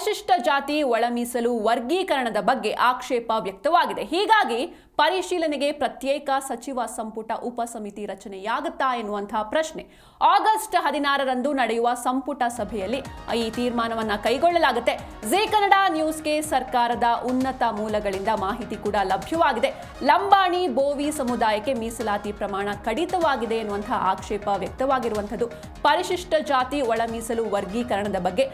ಪರಿಶಿಷ್ಟ ಜಾತಿ ಒಳಮೀಸಲು ವರ್ಗೀಕರಣದ ಬಗ್ಗೆ ಆಕ್ಷೇಪ ವ್ಯಕ್ತವಾಗಿದೆ. ಹೀಗಾಗಿ ಪರಿಶೀಲನೆಗೆ ಪ್ರತ್ಯೇಕ ಸಚಿವ ಸಂಪುಟ ಉಪಸಮಿತಿ ರಚನೆಯಾಗುತ್ತಾ ಎನ್ನುವಂತಹ ಪ್ರಶ್ನೆ. ಆಗಸ್ಟ್ ಹದಿನಾರರಂದು ನಡೆಯುವ ಸಂಪುಟ ಸಭೆಯಲ್ಲಿ ಈ ತೀರ್ಮಾನವನ್ನು ಕೈಗೊಳ್ಳಲಾಗುತ್ತೆ. ಜಿ ಕನ್ನಡ ನ್ಯೂಸ್ಗೆ ಸರ್ಕಾರದ ಉನ್ನತ ಮೂಲಗಳಿಂದ ಮಾಹಿತಿ ಕೂಡ ಲಭ್ಯವಾಗಿದೆ. ಲಂಬಾಣಿ, ಬೋವಿ ಸಮುದಾಯಕ್ಕೆ ಮೀಸಲಾತಿ ಪ್ರಮಾಣ ಕಡಿತವಾಗಿದೆ ಎನ್ನುವಂತಹ ಆಕ್ಷೇಪ ವ್ಯಕ್ತವಾಗಿರುವಂಥದ್ದು. ಪರಿಶಿಷ್ಟ ಜಾತಿ ಒಳ ಮೀಸಲು ವರ್ಗೀಕರಣದ ಬಗ್ಗೆ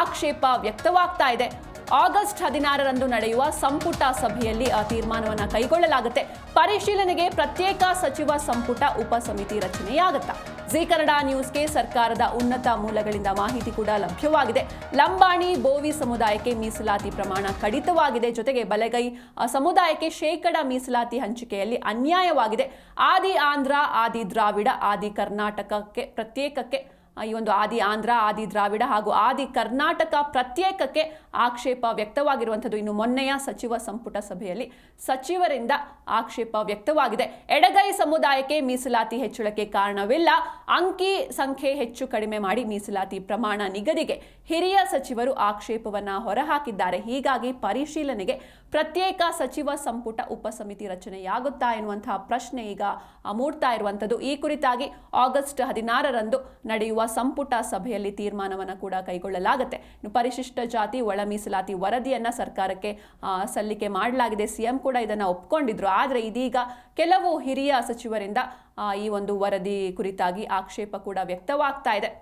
ಆಕ್ಷೇಪ ವ್ಯಕ್ತವಾಗ್ತಾ ಇದೆ. ಆಗಸ್ಟ್ ಹದಿನಾರರಂದು ನಡೆಯುವ ಸಂಪುಟ ಸಭೆಯಲ್ಲಿ ಆ ತೀರ್ಮಾನವನ್ನು ಕೈಗೊಳ್ಳಲಾಗುತ್ತೆ. ಪರಿಶೀಲನೆಗೆ ಪ್ರತ್ಯೇಕ ಸಚಿವ ಸಂಪುಟ ಉಪಸಮಿತಿ ರಚನೆಯಾಗುತ್ತಾ. ಜಿ ಕನ್ನಡ ನ್ಯೂಸ್ಗೆ ಸರ್ಕಾರದ ಉನ್ನತ ಮೂಲಗಳಿಂದ ಮಾಹಿತಿ ಕೂಡ ಲಭ್ಯವಾಗಿದೆ. ಲಂಬಾಣಿ, ಬೋವಿ ಸಮುದಾಯಕ್ಕೆ ಮೀಸಲಾತಿ ಪ್ರಮಾಣ ಕಡಿತವಾಗಿದೆ. ಜೊತೆಗೆ ಬಲಗೈ ಸಮುದಾಯಕ್ಕೆ ಶೇಕಡ ಮೀಸಲಾತಿ ಹಂಚಿಕೆಯಲ್ಲಿ ಅನ್ಯಾಯವಾಗಿದೆ. ಆದಿ ಆಂಧ್ರ, ಆದಿ ದ್ರಾವಿಡ, ಆದಿ ಕರ್ನಾಟಕಕ್ಕೆ ಪ್ರತ್ಯೇಕಕ್ಕೆ ಈ ಒಂದು ಆದಿ ಆಂಧ್ರ, ಆದಿ ದ್ರಾವಿಡ ಹಾಗೂ ಆದಿ ಕರ್ನಾಟಕ ಪ್ರತ್ಯೇಕಕ್ಕೆ ಆಕ್ಷೇಪ ವ್ಯಕ್ತವಾಗಿರುವಂಥದ್ದು ಇನ್ನು ಮೊನ್ನೆಯ ಸಚಿವ ಸಂಪುಟ ಸಭೆಯಲ್ಲಿ ಸಚಿವರಿಂದ ಆಕ್ಷೇಪ ವ್ಯಕ್ತವಾಗಿದೆ. ಎಡಗೈ ಸಮುದಾಯಕ್ಕೆ ಮೀಸಲಾತಿ ಹೆಚ್ಚಳಕ್ಕೆ ಕಾರಣವಿಲ್ಲ. ಅಂಕಿ ಸಂಖ್ಯೆ ಹೆಚ್ಚು ಕಡಿಮೆ ಮಾಡಿ ಮೀಸಲಾತಿ ಪ್ರಮಾಣ ನಿಗದಿಗೆ ಹಿರಿಯ ಸಚಿವರು ಆಕ್ಷೇಪವನ್ನ ಹೊರಹಾಕಿದ್ದಾರೆ. ಹೀಗಾಗಿ ಪರಿಶೀಲನೆಗೆ ಪ್ರತ್ಯೇಕ ಸಚಿವ ಸಂಪುಟ ಉಪಸಮಿತಿ ರಚನೆಯಾಗುತ್ತಾ ಎನ್ನುವಂತಹ ಪ್ರಶ್ನೆ ಈಗ ಮೂಡ್ತಾ ಇರುವಂಥದ್ದು. ಈ ಕುರಿತಾಗಿ ಆಗಸ್ಟ್ ಹದಿನಾರರಂದು ನಡೆಯುವ ಸಂಪುಟ ಸಭೆಯಲ್ಲಿ ತೀರ್ಮಾನವನ್ನು ಕೂಡ ಕೈಗೊಳ್ಳಲಾಗುತ್ತೆ. ಪರಿಶಿಷ್ಟ ಜಾತಿ, ಒಳ ಮೀಸಲಾತಿ ವರದಿಯನ್ನ ಸರ್ಕಾರಕ್ಕೆ ಸಲ್ಲಿಕೆ ಮಾಡಲಾಗಿದೆ. ಸಿಎಂ ಕೂಡ ಇದನ್ನ ಒಪ್ಕೊಂಡಿದ್ರು. ಆದರೆ ಇದೀಗ ಕೆಲವು ಹಿರಿಯ ಸಚಿವರಿಂದ ಈ ಒಂದು ವರದಿ ಕುರಿತಾಗಿ ಆಕ್ಷೇಪ ಕೂಡ ವ್ಯಕ್ತವಾಗ್ತಾ ಇದೆ.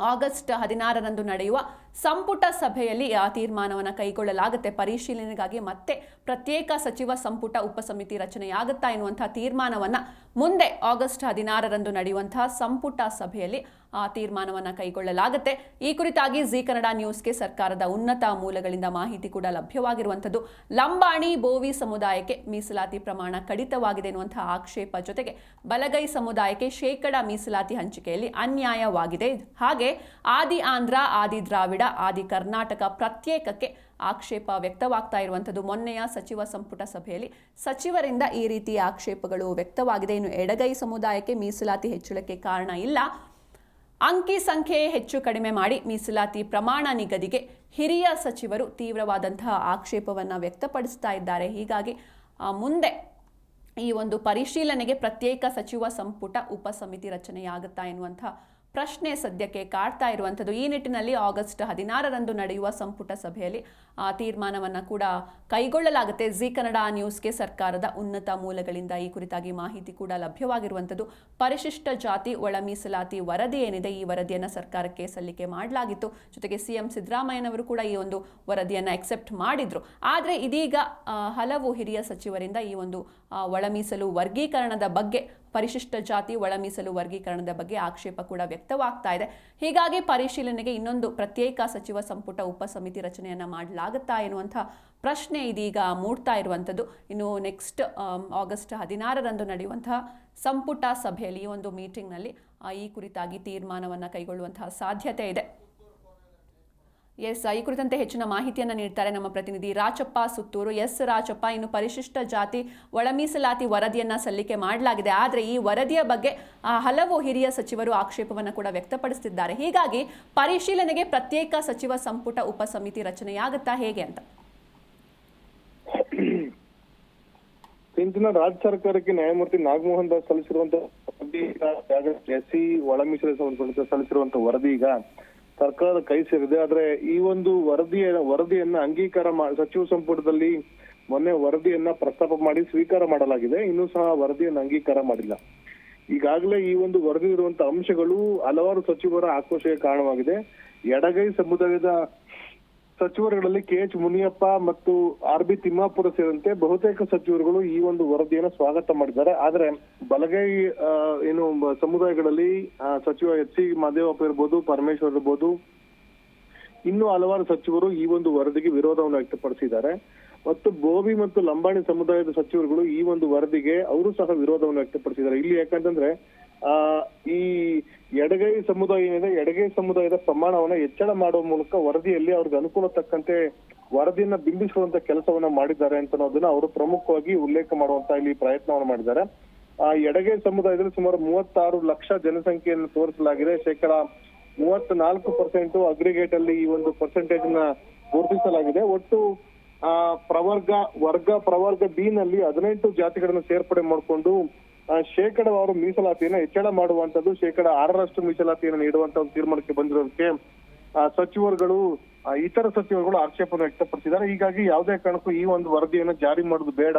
ಆಗಸ್ಟ್ ಹದಿನಾರರಂದು ನಡೆಯುವ ಸಂಪುಟ ಸಭೆಯಲ್ಲಿ ಆ ತೀರ್ಮಾನವನ್ನು ಕೈಗೊಳ್ಳಲಾಗುತ್ತೆ. ಪರಿಶೀಲನೆಗಾಗಿ ಮತ್ತೆ ಪ್ರತ್ಯೇಕ ಸಚಿವ ಸಂಪುಟ ಉಪಸಮಿತಿ ರಚನೆಯಾಗುತ್ತಾ ಎನ್ನುವಂತಹ ತೀರ್ಮಾನವನ್ನು ಮುಂದೆ ಆಗಸ್ಟ್ ಹದಿನಾರರಂದು ನಡೆಯುವಂತಹ ಸಂಪುಟ ಸಭೆಯಲ್ಲಿ ತೀರ್ಮಾನವನ್ನು ಕೈಗೊಳ್ಳಲಾಗುತ್ತೆ. ಈ ಕುರಿತಾಗಿ ಜಿ ಕನ್ನಡ ನ್ಯೂಸ್ಗೆ ಸರ್ಕಾರದ ಉನ್ನತ ಮೂಲಗಳಿಂದ ಮಾಹಿತಿ ಕೂಡ ಲಭ್ಯವಾಗಿರುವಂಥದ್ದು. ಲಂಬಾಣಿ ಬೋವಿ ಸಮುದಾಯಕ್ಕೆ ಮೀಸಲಾತಿ ಪ್ರಮಾಣ ಕಡಿತವಾಗಿದೆ ಎನ್ನುವಂತಹ ಆಕ್ಷೇಪ ಜೊತೆಗೆ ಬಲಗೈ ಸಮುದಾಯಕ್ಕೆ ಶೇಕಡ ಮೀಸಲಾತಿ ಹಂಚಿಕೆಯಲ್ಲಿ ಅನ್ಯಾಯವಾಗಿದೆ. ಹಾಗೆ ಆದಿ ಆಂಧ್ರ, ಆದಿ ದ್ರಾವಿಡ, ಆದಿ ಕರ್ನಾಟಕ ಪ್ರತ್ಯೇಕಕ್ಕೆ ಆಕ್ಷೇಪ ವ್ಯಕ್ತವಾಗ್ತಾ ಇರುವಂಥದ್ದು. ಮೊನ್ನೆಯ ಸಚಿವ ಸಂಪುಟ ಸಭೆಯಲ್ಲಿ ಸಚಿವರಿಂದ ಈ ರೀತಿಯ ಆಕ್ಷೇಪಗಳು ವ್ಯಕ್ತವಾಗಿದೆ. ಇನ್ನು ಎಡಗೈ ಸಮುದಾಯಕ್ಕೆ ಮೀಸಲಾತಿ ಹೆಚ್ಚಳಕ್ಕೆ ಕಾರಣ ಇಲ್ಲ. ಅಂಕಿ ಸಂಖ್ಯೆ ಹೆಚ್ಚು ಕಡಿಮೆ ಮಾಡಿ ಮೀಸಲಾತಿ ಪ್ರಮಾಣ ನಿಗದಿಗೆ ಹಿರಿಯ ಸಚಿವರು ತೀವ್ರವಾದಂತಹ ಆಕ್ಷೇಪವನ್ನು ವ್ಯಕ್ತಪಡಿಸ್ತಾ ಇದ್ದಾರೆ. ಹೀಗಾಗಿ ಮುಂದೆ ಈ ಒಂದು ಪರಿಶೀಲನೆಗೆ ಪ್ರತ್ಯೇಕ ಸಚಿವ ಸಂಪುಟ ಉಪಸಮಿತಿ ರಚನೆಯಾಗುತ್ತಾ ಎನ್ನುವಂಥ ಪ್ರಶ್ನೆ ಸದ್ಯಕ್ಕೆ ಕಾಡ್ತಾ ಇರುವಂಥದ್ದು. ಈ ನಿಟ್ಟಿನಲ್ಲಿ ಆಗಸ್ಟ್ ಹದಿನಾರರಂದು ನಡೆಯುವ ಸಂಪುಟ ಸಭೆಯಲ್ಲಿ, ಆ ತೀರ್ಮಾನವನ್ನು ಕೂಡ ಕೈಗೊಳ್ಳಲಾಗುತ್ತೆ. ಜಿ ಕನ್ನಡ ನ್ಯೂಸ್ಗೆ ಸರ್ಕಾರದ ಉನ್ನತ ಮೂಲಗಳಿಂದ ಈ ಕುರಿತಾಗಿ ಮಾಹಿತಿ ಕೂಡ ಲಭ್ಯವಾಗಿರುವಂಥದ್ದು. ಪರಿಶಿಷ್ಟ ಜಾತಿ, ಒಳ ಮೀಸಲಾತಿ ವರದಿ ಏನಿದೆ, ಈ ವರದಿಯನ್ನು ಸರ್ಕಾರಕ್ಕೆ ಸಲ್ಲಿಕೆ ಮಾಡಲಾಗಿತ್ತು. ಜೊತೆಗೆ ಸಿಎಂ ಸಿದ್ದರಾಮಯ್ಯನವರು ಕೂಡ ಈ ಒಂದು ವರದಿಯನ್ನು ಎಕ್ಸೆಪ್ಟ್ ಮಾಡಿದರು. ಆದರೆ ಇದೀಗ ಹಲವು ಹಿರಿಯ ಸಚಿವರಿಂದ ಈ ಒಂದು ಒಳ ಮೀಸಲು ವರ್ಗೀಕರಣದ ಬಗ್ಗೆ ಪರಿಶಿಷ್ಟ ಜಾತಿ ಒಳ ಮೀಸಲು ವರ್ಗೀಕರಣದ ಬಗ್ಗೆ ಆಕ್ಷೇಪ ಕೂಡ ವ್ಯಕ್ತವಾಗ್ತಾ ಇದೆ. ಹೀಗಾಗಿ ಪರಿಶೀಲನೆಗೆ ಇನ್ನೊಂದು ಪ್ರತ್ಯೇಕ ಸಚಿವ ಸಂಪುಟ ಉಪಸಮಿತಿ ರಚನೆಯನ್ನ ಮಾಡಲಾಗುತ್ತಾ ಎನ್ನುವಂಥ ಪ್ರಶ್ನೆ ಇದೀಗ ಮೂಡ್ತಾ ಇರುವಂಥದ್ದು. ಇನ್ನು ನೆಕ್ಸ್ಟ್ ಆಗಸ್ಟ್ ಹದಿನಾರರಂದು ನಡೆಯುವಂತಹ ಸಂಪುಟ ಸಭೆಯಲ್ಲಿ ಈ ಒಂದು ಮೀಟಿಂಗ್ನಲ್ಲಿ ಈ ಕುರಿತಾಗಿ ತೀರ್ಮಾನವನ್ನು ಕೈಗೊಳ್ಳುವಂತಹ ಸಾಧ್ಯತೆ ಇದೆ. ಎಸ್ ಈ ಕುರಿತಂತೆ ಹೆಚ್ಚಿನ ಮಾಹಿತಿಯನ್ನು ನೀಡ್ತಾರೆ ನಮ್ಮ ಪ್ರತಿನಿಧಿ ರಾಚಪ್ಪ ಸುತ್ತೂರು. ಎಸ್ ರಾಚಪ್ಪ, ಇನ್ನು ಪರಿಶಿಷ್ಟ ಜಾತಿ ಒಳ ಮೀಸಲಾತಿ ವರದಿಯನ್ನ ಸಲ್ಲಿಕೆ ಮಾಡಲಾಗಿದೆ. ಆದರೆ ಈ ವರದಿಯ ಬಗ್ಗೆ ಹಲವು ಹಿರಿಯ ಸಚಿವರು ಆಕ್ಷೇಪವನ್ನು ಕೂಡ ವ್ಯಕ್ತಪಡಿಸುತ್ತಿದ್ದಾರೆ ಹೀಗಾಗಿ ಪರಿಶೀಲನೆಗೆ ಪ್ರತ್ಯೇಕ ಸಚಿವ ಸಂಪುಟ ಉಪಸಮಿತಿ ರಚನೆಯಾಗುತ್ತಾ ಹೇಗೆ ಅಂತ? ಹಿಂದಿನ ರಾಜ್ಯ ಸರ್ಕಾರಕ್ಕೆ ನ್ಯಾಯಮೂರ್ತಿ ನಾಗಮೋಹನ್ ದಾಸ್ ಸಲ್ಲಿಸಿರುವಂತಹ ಎಸ್ಸಿ ಒಳ ಸಲ್ಲಿಸಿರುವಂತಹ ವರದಿ ಈಗ ಸರ್ಕಾರದ ಕೈ ಸೇರಿದೆ. ಆದ್ರೆ ಈ ಒಂದು ವರದಿಯ ವರದಿಯನ್ನ ಅಂಗೀಕಾರ ಸಚಿವ ಸಂಪುಟದಲ್ಲಿ ಮೊನ್ನೆ ವರದಿಯನ್ನ ಪ್ರಸ್ತಾಪ ಮಾಡಿ ಸ್ವೀಕಾರ ಮಾಡಲಾಗಿದೆ. ಇನ್ನೂ ಸಹ ವರದಿಯನ್ನು ಅಂಗೀಕಾರ ಮಾಡಿಲ್ಲ. ಈಗಾಗಲೇ ಈ ಒಂದು ವರದಿ ಇರುವಂತಹ ಅಂಶಗಳು ಹಲವಾರು ಸಚಿವರ ಆಕ್ರೋಶಕ್ಕೆ ಕಾರಣವಾಗಿದೆ. ಎಡಗೈ ಸಮುದಾಯದ ಸಚಿವರುಗಳಲ್ಲಿ ಕೆ ಎಚ್ ಮುನಿಯಪ್ಪ ಮತ್ತು ಆರ್ ಬಿ ತಿಮ್ಮಾಪುರ ಸೇರಿದಂತೆ ಬಹುತೇಕ ಸಚಿವರುಗಳು ಈ ಒಂದು ವರದಿಯನ್ನು ಸ್ವಾಗತ ಮಾಡಿದ್ದಾರೆ. ಆದ್ರೆ ಬಲಗೈ ಏನು ಸಮುದಾಯಗಳಲ್ಲಿ ಸಚಿವ ಎಚ್ ಸಿ ಮಹದೇವಪ್ಪ ಇರ್ಬೋದು, ಪರಮೇಶ್ವರ್ ಇರ್ಬೋದು, ಇನ್ನು ಹಲವಾರು ಸಚಿವರು ಈ ಒಂದು ವರದಿಗೆ ವಿರೋಧವನ್ನು ವ್ಯಕ್ತಪಡಿಸಿದ್ದಾರೆ. ಮತ್ತು ಬೋವಿ ಮತ್ತು ಲಂಬಾಣಿ ಸಮುದಾಯದ ಸಚಿವರುಗಳು ಈ ಒಂದು ವರದಿಗೆ ಅವರು ಸಹ ವಿರೋಧವನ್ನು ವ್ಯಕ್ತಪಡಿಸಿದ್ದಾರೆ. ಇಲ್ಲಿ ಯಾಕಂತಂದ್ರೆ ಈ ಎಡಗೈ ಸಮುದಾಯ ಏನಿದೆ ಎಡಗೈ ಸಮುದಾಯದ ಪ್ರಮಾಣವನ್ನ ಹೆಚ್ಚಳ ಮಾಡುವ ಮೂಲಕ ವರದಿಯಲ್ಲಿ ಅವ್ರಿಗೆ ಅನುಕೂಲ ತಕ್ಕಂತೆ ವರದಿಯನ್ನ ಬಿಂಬಿಸುವಂತ ಕೆಲಸವನ್ನ ಮಾಡಿದ್ದಾರೆ ಅಂತ ಅನ್ನೋದನ್ನ ಅವರು ಪ್ರಮುಖವಾಗಿ ಉಲ್ಲೇಖ ಮಾಡುವಂತ ಇಲ್ಲಿ ಪ್ರಯತ್ನವನ್ನು ಮಾಡಿದ್ದಾರೆ. ಆ, ಎಡಗೈ ಸಮುದಾಯದಲ್ಲಿ ಸುಮಾರು ಮೂವತ್ತಾರು ಲಕ್ಷ ಜನಸಂಖ್ಯೆಯನ್ನು ತೋರಿಸಲಾಗಿದೆ. ಶೇಕಡ ಮೂವತ್ನಾಲ್ಕು ಪರ್ಸೆಂಟ್ ಅಗ್ರಿಗೇಟ್ ಅಲ್ಲಿ ಈ ಒಂದು ಪರ್ಸೆಂಟೇಜ್ನ ಗುರುತಿಸಲಾಗಿದೆ. ಒಟ್ಟು, ಆ, ಪ್ರವರ್ಗ, ವರ್ಗ ಪ್ರವರ್ಗ ಬಿ ನಲ್ಲಿ ಹದಿನೆಂಟು ಜಾತಿಗಳನ್ನು ಸೇರ್ಪಡೆ ಮಾಡಿಕೊಂಡು ಶೇಕಡವಾರು ಮೀಸಲಾತಿಯನ್ನು ಹೆಚ್ಚಳ ಮಾಡುವಂತದ್ದು ಶೇಕಡ ಆರರಷ್ಟು ಮೀಸಲಾತಿಯನ್ನು ನೀಡುವಂತ ಒಂದು ತೀರ್ಮಾನಕ್ಕೆ ಆ, ಸಚಿವರುಗಳು ಇತರ ಸಚಿವರುಗಳು ಆಕ್ಷೇಪವನ್ನು ವ್ಯಕ್ತಪಡಿಸಿದ್ದಾರೆ. ಹೀಗಾಗಿ ಯಾವುದೇ ಕಾರಣಕ್ಕೂ ಈ ಒಂದು ವರದಿಯನ್ನು ಜಾರಿ ಮಾಡೋದು ಬೇಡ.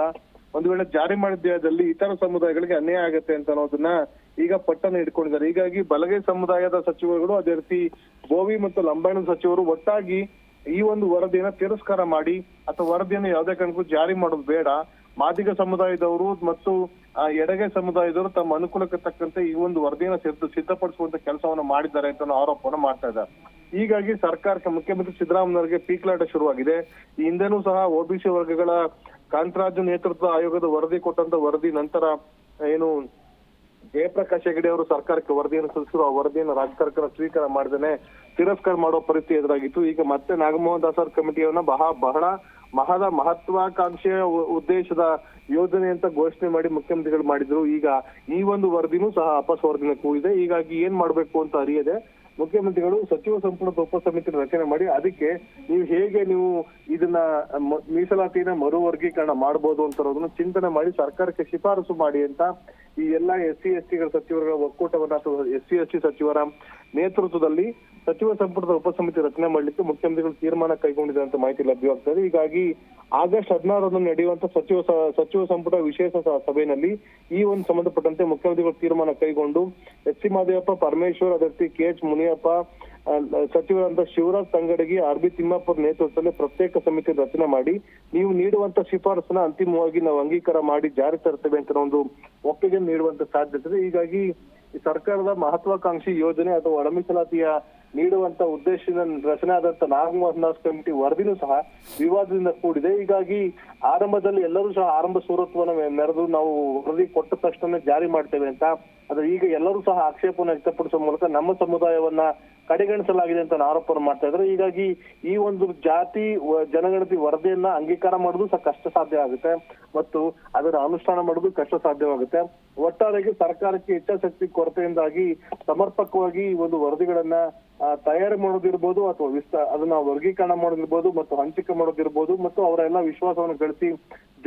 ಒಂದು ವೇಳೆ ಜಾರಿ ಮಾಡಿದ್ದಲ್ಲಿ ಇತರ ಸಮುದಾಯಗಳಿಗೆ ಅನ್ಯಾಯ ಆಗುತ್ತೆ ಅಂತ ಅನ್ನೋದನ್ನ ಈಗ ಪಟ್ಟನ್ನು ಇಟ್ಕೊಂಡಿದ್ದಾರೆ ಹೀಗಾಗಿ ಬಲಗೈ ಸಮುದಾಯದ ಸಚಿವರುಗಳು ಅದೇ ರೀತಿ ಗೋವಿ ಮತ್ತು ಲಂಬಾಣಿ ಸಚಿವರು ಒಟ್ಟಾಗಿ ಈ ಒಂದು ವರದಿಯನ್ನ ತಿರಸ್ಕಾರ ಮಾಡಿ ಅಥವಾ ವರದಿಯನ್ನು ಯಾವುದೇ ಕಾರಣಕ್ಕೂ ಜಾರಿ ಮಾಡೋದು ಬೇಡ. ಮಾದಿಗ ಸಮುದಾಯದವರು ಮತ್ತು ಎಡಗೈ ಸಮುದಾಯದವರು ತಮ್ಮ ಅನುಕೂಲಕ್ಕೆ ತಕ್ಕಂತೆ ಈ ಒಂದು ವರದಿಯನ್ನು ಸಿದ್ಧ, ಸಿದ್ಧಪಡಿಸುವಂತ ಕೆಲಸವನ್ನು ಮಾಡಿದ್ದಾರೆ ಅಂತ ಆರೋಪವನ್ನು ಮಾಡ್ತಾ ಇದ್ದಾರೆ. ಹೀಗಾಗಿ ಸರ್ಕಾರಕ್ಕೆ ಮುಖ್ಯಮಂತ್ರಿ ಸಿದ್ದರಾಮಯ್ಯವರಿಗೆ ಪೀಕ್ಲಾಟ ಶುರುವಾಗಿದೆ. ಈ ಹಿಂದೆನೂ ಸಹ ಒಬಿಸಿ ವರ್ಗಗಳ ಕಾಂತರಾಜು ನೇತೃತ್ವದ ಆಯೋಗದ ವರದಿ ಕೊಟ್ಟಂತ ವರದಿ ನಂತರ, ಏನು, ಜಯಪ್ರಕಾಶ್ ಹೆಗಡೆ ಅವರು ಸರ್ಕಾರಕ್ಕೆ ವರದಿಯನ್ನು ಸಲ್ಲಿಸಿದ್ರು. ಆ ವರದಿಯನ್ನು ರಾಜ್ಯ ಸರ್ಕಾರ ಸ್ವೀಕಾರ ಮಾಡದೇನೆ. ತಿರಸ್ಕಾರ ಮಾಡೋ ಪರಿಸ್ಥಿತಿ ಎದುರಾಗಿತ್ತು. ಈಗ ಮತ್ತೆ ನಾಗಮೋಹನ್ ದಾಸರ್ ಕಮಿಟಿಯನ್ನ ಬಹಳ ಬಹಳ ಮಹದ ಮಹತ್ವಾಕಾಂಕ್ಷೆಯ ಉದ್ದೇಶದ ಯೋಜನೆ ಅಂತ ಘೋಷಣೆ ಮಾಡಿ ಮುಖ್ಯಮಂತ್ರಿಗಳು ಮಾಡಿದ್ರು. ಈಗ ಈ ಒಂದು ವರದಿನೂ ಸಹ ಅಪಸ್ ವರದಿನ ಕೂಡಿದೆ. ಹೀಗಾಗಿ ಏನ್ ಮಾಡ್ಬೇಕು ಅಂತ ಅರಿಯದೆ ಮುಖ್ಯಮಂತ್ರಿಗಳು ಸಚಿವ ಸಂಪುಟದ ಸಮಿತಿಯನ್ನು ರಚನೆ ಮಾಡಿ ಅದಕ್ಕೆ ನೀವು ಹೇಗೆ ನೀವು ಇದನ್ನ ಮೀಸಲಾತಿನ ಮರು ವರ್ಗೀಕರಣ ಮಾಡಬಹುದು ಅಂತ ಚಿಂತನೆ ಮಾಡಿ ಸರ್ಕಾರಕ್ಕೆ ಶಿಫಾರಸು ಮಾಡಿ ಅಂತ ಈ ಎಲ್ಲಾ ಎಸ್ ಸಿ ಎಸ್ ಟಿಗಳ ಸಚಿವರ ಒಕ್ಕೂಟವನ್ನ ಅಥವಾ ಎಸ್ ಸಿ ಎಸ್ ಟಿ ಸಚಿವರ ನೇತೃತ್ವದಲ್ಲಿ ಸಚಿವ ಸಂಪುಟದ ಉಪಸಮಿತಿ ರಚನೆ ಮಾಡಲಿಕ್ಕೆ ಮುಖ್ಯಮಂತ್ರಿಗಳು ತೀರ್ಮಾನ ಕೈಗೊಂಡಿದೆ ಅಂತ ಮಾಹಿತಿ ಲಭ್ಯವಾಗ್ತದೆ. ಹೀಗಾಗಿ ಆಗಸ್ಟ್ ಹದಿನಾರರಂದು ನಡೆಯುವಂತ ಸಚಿವ ಸಚಿವ ಸಂಪುಟ ವಿಶೇಷ ಸಭೆಯಲ್ಲಿ ಈ ಒಂದು ಸಂಬಂಧಪಟ್ಟಂತೆ ಮುಖ್ಯಮಂತ್ರಿಗಳು ತೀರ್ಮಾನ ಕೈಗೊಂಡು ಎಸ್ ಸಿ ಮಾದೇವಪ್ಪ, ಪರಮೇಶ್ವರ್ ಅಭ್ಯರ್ಥಿ ಕೆ ಎಚ್ ಮುನಿಯಪ್ಪ ಸಚಿವರಾದ ಶಿವರಾಜ್ ತಂಗಡಗಿ ಆರ್ ಬಿ ತಿಮ್ಮಾಪುರ್ ನೇತೃತ್ವದಲ್ಲಿ ಪ್ರತ್ಯೇಕ ಸಮಿತಿ ರಚನೆ ಮಾಡಿ ನೀವು ನೀಡುವಂತ ಶಿಫಾರಸನ್ನ ಅಂತಿಮವಾಗಿ ನಾವು ಅಂಗೀಕಾರ ಮಾಡಿ ಜಾರಿ ತರ್ತೇವೆ ಅಂತ ಒಂದು ಒಪ್ಪಿಗೆ ನೀಡುವಂತ ಸಾಧ್ಯತೆ ಇದೆ. ಹೀಗಾಗಿ ಸರ್ಕಾರದ ಮಹತ್ವಾಕಾಂಕ್ಷಿ ಯೋಜನೆ ಅಥವಾ ಒಳಮೀಸಲಾತಿಯ ನೀಡುವಂತ ಉದ್ದೇಶದಿಂದ ರಚನೆ ಆದಂತ ನಾಗಮೋಹನ್ ದಾಸ್ ಕಮಿಟಿ ವರದಿನೂ ಸಹ ವಿವಾದದಿಂದ ಕೂಡಿದೆ. ಹೀಗಾಗಿ ಆರಂಭದಲ್ಲಿ ಎಲ್ಲರೂ ಸಹ ಆರಂಭ ಸೂರತ್ವವನ್ನು ಮೆರೆದು ನಾವು ವರದಿ ಕೊಟ್ಟ ತಕ್ಷಣ ಜಾರಿ ಮಾಡ್ತೇವೆ ಅಂತ. ಆದ್ರೆ ಈಗ ಎಲ್ಲರೂ ಸಹ ಆಕ್ಷೇಪವನ್ನು ವ್ಯಕ್ತಪಡಿಸುವ ಮೂಲಕ ನಮ್ಮ ಸಮುದಾಯವನ್ನ ಕಡೆಗಣಿಸಲಾಗಿದೆ ಅಂತ ಆರೋಪವನ್ನು ಮಾಡ್ತಾ ಇದ್ದಾರೆ ಹೀಗಾಗಿ ಈ ಒಂದು ಜಾತಿ ಜನಗಣತಿ ವರದಿಯನ್ನ ಅಂಗೀಕಾರ ಮಾಡುದು ಸಹ ಕಷ್ಟ ಸಾಧ್ಯ ಆಗುತ್ತೆ. ಮತ್ತು ಅದರ ಅನುಷ್ಠಾನ ಮಾಡುದು ಕಷ್ಟ ಸಾಧ್ಯವಾಗುತ್ತೆ ಒಟ್ಟಾರೆಗೆ ಸರ್ಕಾರಕ್ಕೆ ಇಚ್ಛಾಶಕ್ತಿ ಕೊರತೆಯಿಂದಾಗಿ ಸಮರ್ಪಕವಾಗಿ ಈ ಒಂದು ವರದಿಗಳನ್ನ ತಯಾರಿ ಮಾಡೋದಿರ್ಬೋದು ಅಥವಾ ವಿಸ್ತ, ಅದನ್ನ ವರ್ಗೀಕರಣ ಮಾಡೋದಿರ್ಬೋದು ಮತ್ತು ಹಂಚಿಕೆ ಮಾಡೋದಿರ್ಬೋದು ಮತ್ತು ಅವರ ಎಲ್ಲ ವಿಶ್ವಾಸವನ್ನು ಗಳಿಸಿ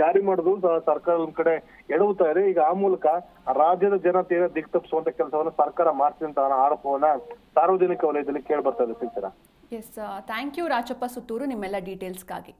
ಜಾರಿ ಮಾಡೋದು ಸರ್ಕಾರ ಕಡೆ ಎಡವುತ್ತಾ ಇದೆ. ಈಗ ಆ ಮೂಲಕ ರಾಜ್ಯದ ಜನತೆಯ ದಿಕ್ತಪ್ಪಿಸುವಂತ ಕೆಲಸವನ್ನ ಸರ್ಕಾರ ಮಾಡ್ತಿದೆ ಅನ್ನೋ ಆರೋಪವನ್ನ ಸಾರ್ವಜನಿಕ ವಲಯದಲ್ಲಿ ಕೇಳಿ ಬರ್ತಾ ಇದೆ yes thank you Rajappa Sutturu. ನಿಮ್ಮೆಲ್ಲ ಡೀಟೇಲ್ಸ್ಗಾಗಿ